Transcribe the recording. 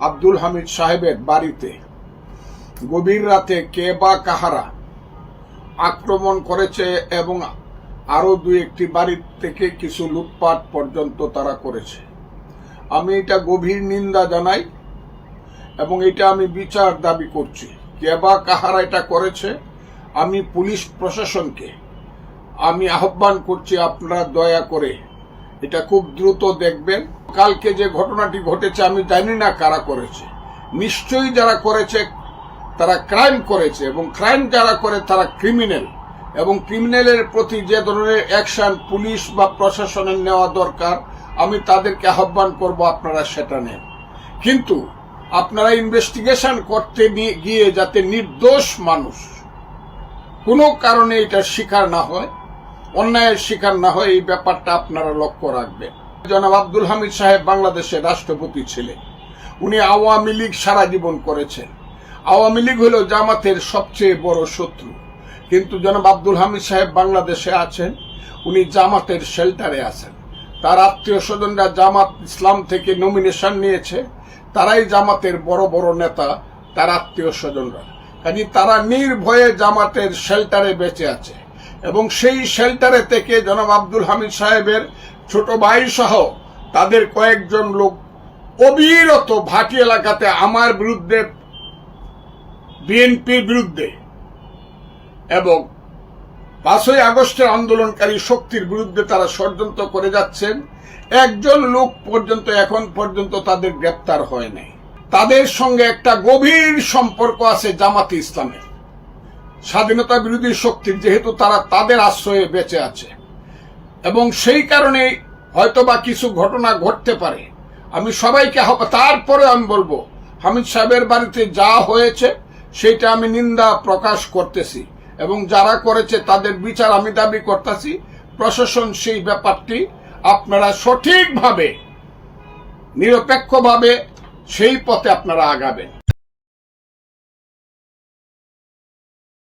আব্দুল হামিদ সাহেবের বাড়িতে। গভীর রাতে কে বা কাহারা আক্রমণ করেছে এবং আরও দু একটি বাড়ির থেকে কিছু লুটপাট পর্যন্ত তারা করেছে। আমি এটা গভীর নিন্দা জানাই এবং এটা আমি বিচার দাবি করছি। কে বা কাহারা এটা করেছে, আমি পুলিশ প্রশাসনকে আমি আহ্বান করছি, আপনারা দয়া করে এটা খুব দ্রুত দেখবেন। কালকে যে ঘটনাটি ঘটেছে, আমি জানি না কারা করেছে। নিশ্চয়ই যারা করেছে, তারা ক্রাইম করেছে এবং ক্রাইম যারা করে, তারা ক্রিমিনাল। এবং ক্রিমিনালের প্রতি যে ধরনের অ্যাকশন পুলিশ বা প্রশাসনের নেওয়া দরকার, আমি তাদেরকে আহ্বান করব আপনারা সেটা নেন। কিন্তু আপনারা ইনভেস্টিগেশন করতে গিয়ে যাতে নির্দোষ মানুষ কোনো কারণে এটা শিকার না হয়, অন্যায়ের শিকার না হয়, এই ব্যাপারটা আপনারা লক্ষ্য রাখবেন। জনাব আব্দুল হামিদ সাহেব বাংলাদেশের রাষ্ট্রপতি ছিলেন। উনি আওয়ামী লীগ সারা জীবন করেছেন। আওয়ামী লীগ হল জামাতের সবচেয়ে বড় শত্রু। কিন্তু জনাব আব্দুল হামিদ সাহেব বাংলাদেশে আছেন, উনি জামাতের শেল্টারে আছেন। তার আত্মীয় স্বজনরা জামাত ইসলাম থেকে নমিনেশন নিয়েছে, তারাই জামাতের বড় বড় নেতা, তার আত্মীয় স্বজনরা। কাজে তারা নির্ভয়ে জামাতের শেল্টারে বেঁচে আছে। এবং সেই শেল্টারে থেকে জনাব আব্দুল হামিদ সাহেবের ছোট ভাই সহ তাদের কয়েকজন লোক অবিরত ভাটি এলাকাতে আমার বিরুদ্ধে, বিএনপির বিরুদ্ধে এবং পাঁচই আগস্টের আন্দোলনকারী শক্তির বিরুদ্ধে তারা ষড়যন্ত্র করে যাচ্ছেন। একজন লোক পর্যন্ত এখন পর্যন্ত তাদের গ্রেপ্তার হয় নাই। তাদের সঙ্গে একটা গভীর সম্পর্ক আছে জামাতে ইসলামের। স্বাধীনতা বিরোধী শক্তির, যেহেতু তারা তাদের আশ্রয়ে বেঁচে আছে। এবং সেই কারণে হয়তোবা কিছু ঘটনা ঘটতে পারে। আমি সবাইকে তারপরে আমি বলব, হামিদ সাহেবের বাড়িতে যা হয়েছে, সেটা আমি নিন্দা প্রকাশ করতেছি এবং যারা করেছে তাদের বিচার আমি দাবি করতেছি। প্রশাসন সেই ব্যাপারটি আপনারা সঠিকভাবে, নিরপেক্ষভাবে সেই পথে আপনারা আগাবেন।